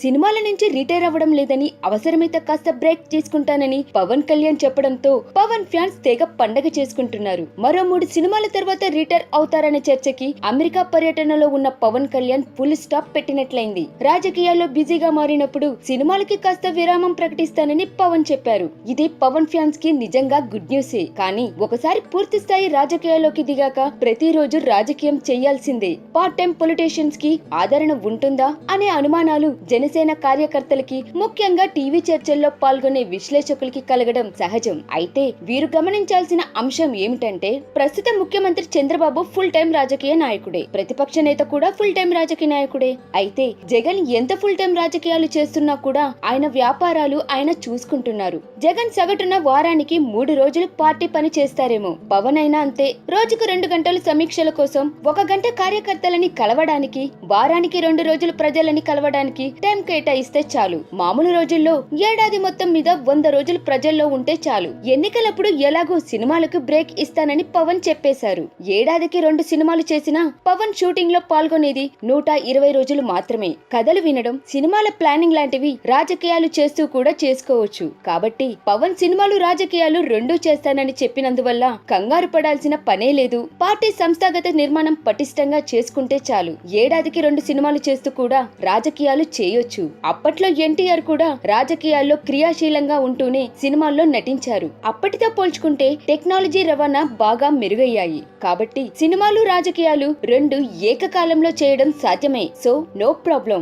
సినిమాల నుంచి రిటైర్ అవ్వడం లేదని అవసరమైతే కాస్త బ్రేక్ తీసుకుంటానని పవన్ కళ్యాణ్ చెప్పడంతో పవన్ ఫ్యాన్స్ తెగ పండగ చేసుకుంటున్నారు. మరో మూడు సినిమాల తర్వాత రిటైర్ అవుతారనే చర్చకి అమెరికా పర్యటనలో ఉన్న పవన్ కళ్యాణ్ ఫుల్ స్టాప్ పెట్టినట్లయింది. రాజకీయాల్లో బిజీగా మారినప్పుడు సినిమాలకి కాస్త విరామం ప్రకటిస్తానని పవన్ చెప్పారు. ఇది పవన్ ఫ్యాన్స్కి నిజంగా గుడ్ న్యూసే. కానీ ఒకసారి పూర్తి స్థాయి రాజకీయాల్లోకి దిగాక ప్రతిరోజు రాజకీయం చేయాల్సిందే. పార్ట్ టైం పొలిటీషియన్స్కి ఆదరణ ఉంటుందా అనే అనుమానాలు జనసేన కార్యకర్తలకి ముఖ్యంగా టీవీ చర్చల్లో పాల్గొనే విశ్లేషకులకి కలగడం సహజం. అయితే వీరు గమనించాల్సిన అంశం ఏమిటంటే ప్రస్తుత ముఖ్యమంత్రి చంద్రబాబు ఫుల్ టైం రాజకీయ నాయకుడే. ప్రతిపక్ష నేత కూడా ఫుల్ టైం రాజకీయ నాయకుడే. అయితే జగన్ ఎంత ఫుల్ టైం రాజకీయాలు చేస్తున్నా కూడా ఆయన వ్యాపారాలు ఆయన చూసుకుంటున్నారు. జగన్ సగటున వారానికి మూడు రోజులు పార్టీ పని చేస్తారేమో. పవన్ అయినా అంతే. రోజుకు రెండు గంటలు సమీక్షల కోసం ఒక గంట కార్యకర్తలని కలవడానికి వారానికి రెండు రోజులు ప్రజలని కలవడానికి టైం కేటాయిస్తే చాలు. మామూలు రోజుల్లో ఏడాది మొత్తం మీద వంద రోజులు ప్రజల్లో ఉంటే చాలు. ఎన్నికలప్పుడు ఎలాగో సినిమాలకు బ్రేక్ ఇస్తానని పవన్ చెప్పేశారు. ఏడాదికి రెండు సినిమాలు చేసినా పవన్ షూటింగ్లో పాల్గొనేది నూట ఇరవై రోజులు మాత్రమే. కథలు వినడం సినిమాల ప్లానింగ్ లాంటివి రాజకీయాలు చేస్తూ కూడా చేసుకోవచ్చు. కాబట్టి పవన్ సినిమాలు రాజకీయాలు రెండూ చేస్తానని చెప్పినందువల్ల కంగారు పడాల్సిన పనే లేదు. పార్టీ సంస్థాగత నిర్మాణం పటిష్టంగా చేసుకుంటే చాలు. ఏడాదికి రెండు సినిమాలు చేస్తూ కూడా రాజకీయాలు చేయొచ్చు. అప్పట్లో ఎన్టీఆర్ కూడా రాజకీయాల్లో క్రియాశీలంగా ఉంటూనే సినిమాల్లో నటించారు. అప్పటితో పోల్చుకుంటే టెక్నాలజీ రవాణా బాగా మెరుగయ్యాయి. కాబట్టి సినిమాలు రాజకీయాలు రెండు ఏకకాలంలో చేయడం సాధ్యమే. So no problem.